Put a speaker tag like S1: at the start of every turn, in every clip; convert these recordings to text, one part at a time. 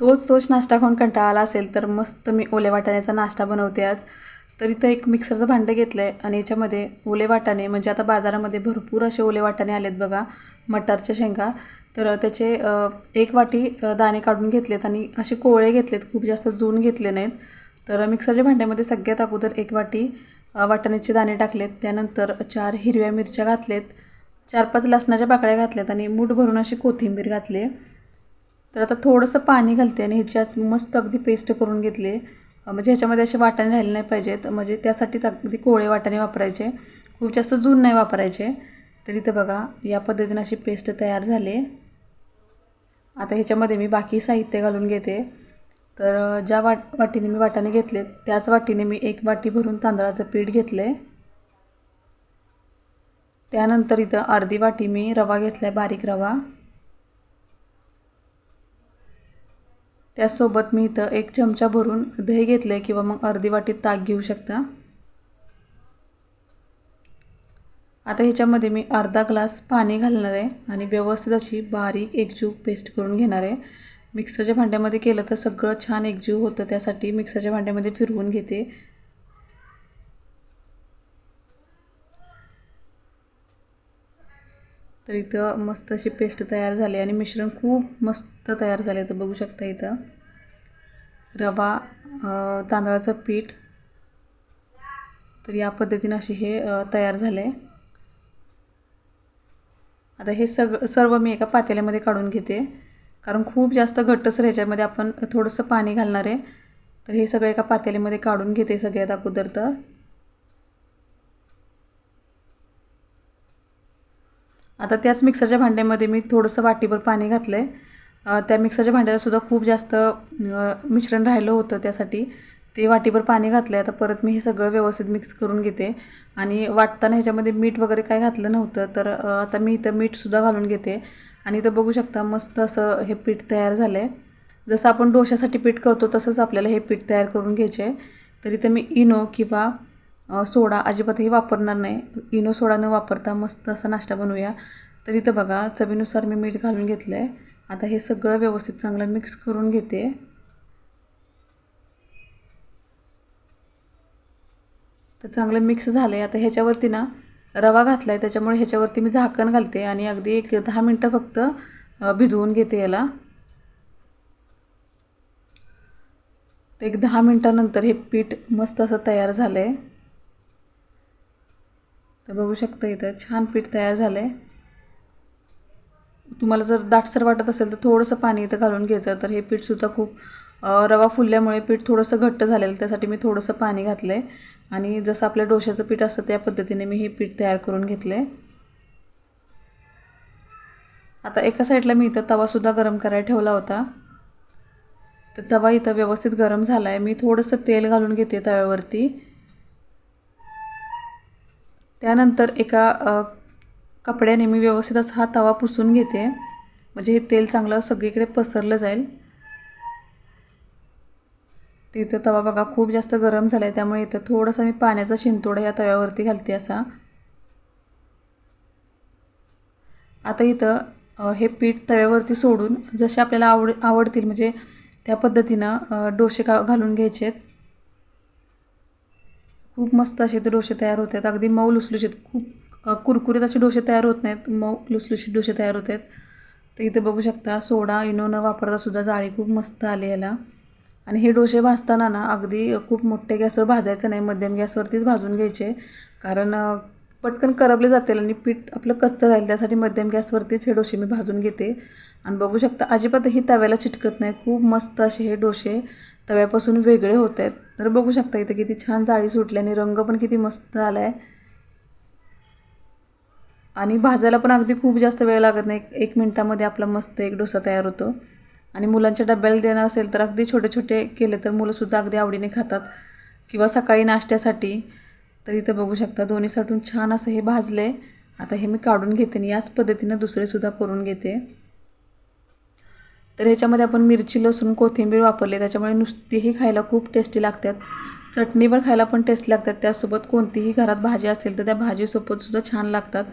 S1: तोच तोच नाश्ता खाऊन कंटाळा आला असेल तर मस्त मी ओले वाटाण्याचा नाश्ता बनवते आज. तर इथं एक मिक्सरचं भांडं घेतलं आहे आणि याच्यामध्ये ओले वाटाणे म्हणजे आता बाजारामध्ये भरपूर असे ओले वाटाणे आलेत बघा मटारच्या शेंगा. तर त्याचे एक वाटी दाणे काढून घेतलेत आणि असे कोवळे घेतलेत खूप जास्त जून घेतले नाहीत. तर मिक्सरच्या भांड्यामध्ये सगळ्यात अगोदर एक वाटी वाटाण्याचे दाणे टाकलेत. त्यानंतर चार हिरव्या मिरच्या घातलेत चार पाच लसणाच्या पाकळ्या घातल्यात आणि मूठ भरून अशी कोथिंबीर घातली आहे तर आता थोडंसं पाणी घालते आणि ह्याच्यात मस्त अगदी पेस्ट करून घेतली. म्हणजे ह्याच्यामध्ये असे वाटाणे राहिले नाही पाहिजेत. म्हणजे त्यासाठीच अगदी कोळे वाटाणे वापरायचे. खूप जास्त जून नाही वापरायचे. तर इथं बघा या पद्धतीनं अशी पेस्ट तयार झाली. आता ह्याच्यामध्ये मी बाकी साहित्य घालून घेते. तर ज्या वाट वाटीने मी वाटाणे घेतले त्याच वाटीने मी एक वाटी भरून तांदळाचं पीठ घेतलं. त्यानंतर इथं अर्धी वाटी मी रवा घेतला आहे बारीक रवा. त्यासोबत मी इथं एक चमचा भरून दही घेतलं आहे किंवा मग अर्धी वाटी ताक घेऊ शकता. आता ह्याच्यामध्ये मी अर्धा ग्लास पाणी घालणार आहे आणि व्यवस्थित अशी बारीक एकजीव पेस्ट करून घेणार आहे. मिक्सरच्या भांड्यामध्ये केलं तर सगळं छान एकजीव होतं त्यासाठी मिक्सरच्या भांड्यामध्ये फिरवून घेते. तर इथं मस्त अशी पेस्ट तयार झाली आणि मिश्रण खूप मस्त तयार झाले तर बघू शकता इथं. रवा तांदळाचं पीठ. तर या पद्धतीनं असे हे तयार झाले. आता हे सग सर्व मी एका पातेल्यामध्ये काढून घेते. कारण खूप जास्त घट्टसर ह्याच्यामध्ये आपण थोडंसं पाणी घालणार आहे. तर हे सगळं एका पातेल्यामध्ये काढून घेते सगळ्यात अगोदर तर. आता त्याच मिक्सरच्या भांड्यामध्ये मी थोडंसं वाटीभर पाणी घातलं आहे त्या मिक्सरच्या भांड्याला सुद्धा खूप जास्त मिश्रण राहिलं होतं त्यासाठी. ते वाटीभर पाणी घातलं आहे आता परत मी हे सगळं व्यवस्थित मिक्स करून घेते. आणि वाटताना ह्याच्यामध्ये मीठ वगैरे काय घातलं नव्हतं तर आता मी इथं मीठसुद्धा घालून घेते. आणि इथं बघू शकता मस्त असं हे पीठ तयार झालं आहे जसं आपण डोशासाठी पीठ करतो तसंच आपल्याला हे पीठ तयार करून घ्यायचे आहे तर इथं मी इनो किंवा सोडा अजिबातही वापरणार नाही. इनो सोडा न वापरता मस्त असा नाश्ता बनवूया. तर इथं बघा चवीनुसार मी मीठ घालून घेतलं आहे आता हे सगळं व्यवस्थित चांगलं मिक्स करून घेते. तर चांगलं मिक्स झालं आहे आता ह्याच्यावरती ना रवा घातला आहे त्याच्यामुळे ह्याच्यावरती मी झाकण घालते आणि अगदी एक दहा मिनटं फक्त भिजवून घेते याला. तर एक दहा मिनटानंतर हे पीठ मस्त असं तयार झालं आहे तर बघू शकता इथं छान पीठ तयार झालं आहे तुम्हाला जर दाटसर वाटत असेल तर थोडंसं पाणी इथं घालून घ्यायचं. तर हे पीठसुद्धा खूप रवा फुलल्यामुळे पीठ थोडंसं घट्ट झालेलं त्यासाठी मी थोडंसं पाणी घातलं आहे आणि जसं आपल्या डोश्याचं पीठ असतं त्या पद्धतीने मी हे पीठ तयार करून घेतलं आहे आता एका साईडला मी इथं तवासुद्धा गरम करायला ठेवला होता. तर तवा इथं व्यवस्थित गरम झाला आहे मी थोडंसं तेल घालून घेते तव्यावरती. त्यानंतर एका कपड्याने मी व्यवस्थित असा हा तवा पुसून घेते. म्हणजे हे तेल चांगलं सगळीकडे पसरलं जाईल. तिथं तवा बघा खूप जास्त गरम झाला आहे त्यामुळे इथं थोडंसं मी पाण्याचा शिंतोडा या तव्यावरती घालते असा. आता इथं हे पीठ तव्यावरती सोडून जसे आपल्याला आवड आवडतील म्हणजे त्या पद्धतीनं डोसे का घालून घ्यायचे आहेत खूप मस्त असे ते डोसे तयार होत आहेत अगदी मऊ लुसलुशीत खूप कुरकुरीत असे डोसे तयार होत नाहीत. मऊ लुसलुशीत डोसे तयार होत आहेत तर इथे बघू शकता सोडा इनो न वापरता सुद्धा जाळी खूप मस्त आली याला. आणि हे डोसे भाजताना ना अगदी खूप मोठ्या गॅसवर भाजायचं नाही मध्यम गॅसवरतीच भाजून घ्यायचे. कारण पटकन करपले जातील आणि पीठ आपलं कच्चं राहील त्यासाठी मध्यम गॅसवरतीच हे डोसे मी भाजून घेते. आणि बघू शकता अजिबातही तव्याला चिटकत नाही. खूप मस्त असे हे डोसे तव्यापासून वेगळे होत आहेत. तर बघू शकता इथं किती छान जाळी सुटली आणि रंग पण किती मस्त आला आहे आणि भाजायला पण अगदी खूप जास्त वेळ लागत नाही. एक- मिनटामध्ये आपला मस्त एक डोसा तयार होतो. आणि मुलांच्या डब्याला देणं असेल तर अगदी छोटे छोटे केले तर मुलंसुद्धा अगदी आवडीने खातात. किंवा सकाळी नाश्त्यासाठी. तर इथं बघू शकता दोन्ही साठून छान असं हे भाजले आता हे मी काढून घेते आणि याच पद्धतीनं दुसरेसुद्धा करून घेते. तर ह्याच्यामध्ये आपण मिरची लसूण कोथिंबीर वापरले. त्याच्यामुळे नुसतीही खायला खूप टेस्टी लागतात. चटणीवर खायला पण टेस्टी लागतात. त्यासोबत कोणतीही घरात भाजी असेल तर त्या भाजीसोबतसुद्धा छान लागतात.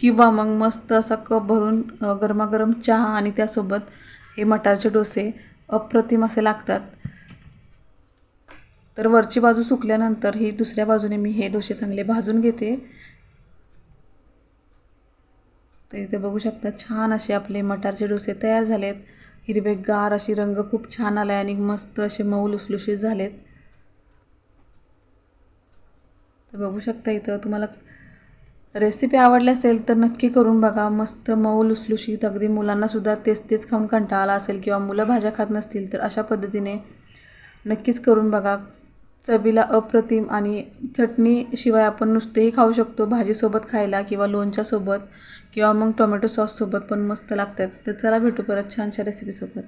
S1: किंवा मग मस्त असा कप भरून गरमागरम चहा आणि त्यासोबत हे मटारचे डोसे अप्रतिम असे लागतात. तर वरची बाजू सुकल्यानंतर ही दुसऱ्या बाजूने मी हे डोसे चांगले भाजून घेते. तर इथे बघू शकता छान असे आपले मटारचे डोसे तयार झालेत. हिरवेगार अशी रंग खूप छान आला आणि मस्त असे मऊ लुसलुशीत झालेत. तर बघू शकता इथं तुम्हाला रेसिपी आवडली असेल तर नक्की करून बघा. मस्त मऊ लुसलुशीत अगदी मुलांनासुद्धा तेच तेच खाऊन कंटाळा आला असेल किंवा मुलं भाज्या खात नसतील तर अशा पद्धतीने नक्कीच करून बघा. चवीला अप्रतिम आणि चटणीशिवाय आपण नुसतेही खाऊ शकतो भाजीसोबत खायला किंवा लोणच्यासोबत. किंवा मग टोमॅटो सॉससोबत पण मस्त लागतात. तर चला भेटू परत छानशा रेसिपीसोबत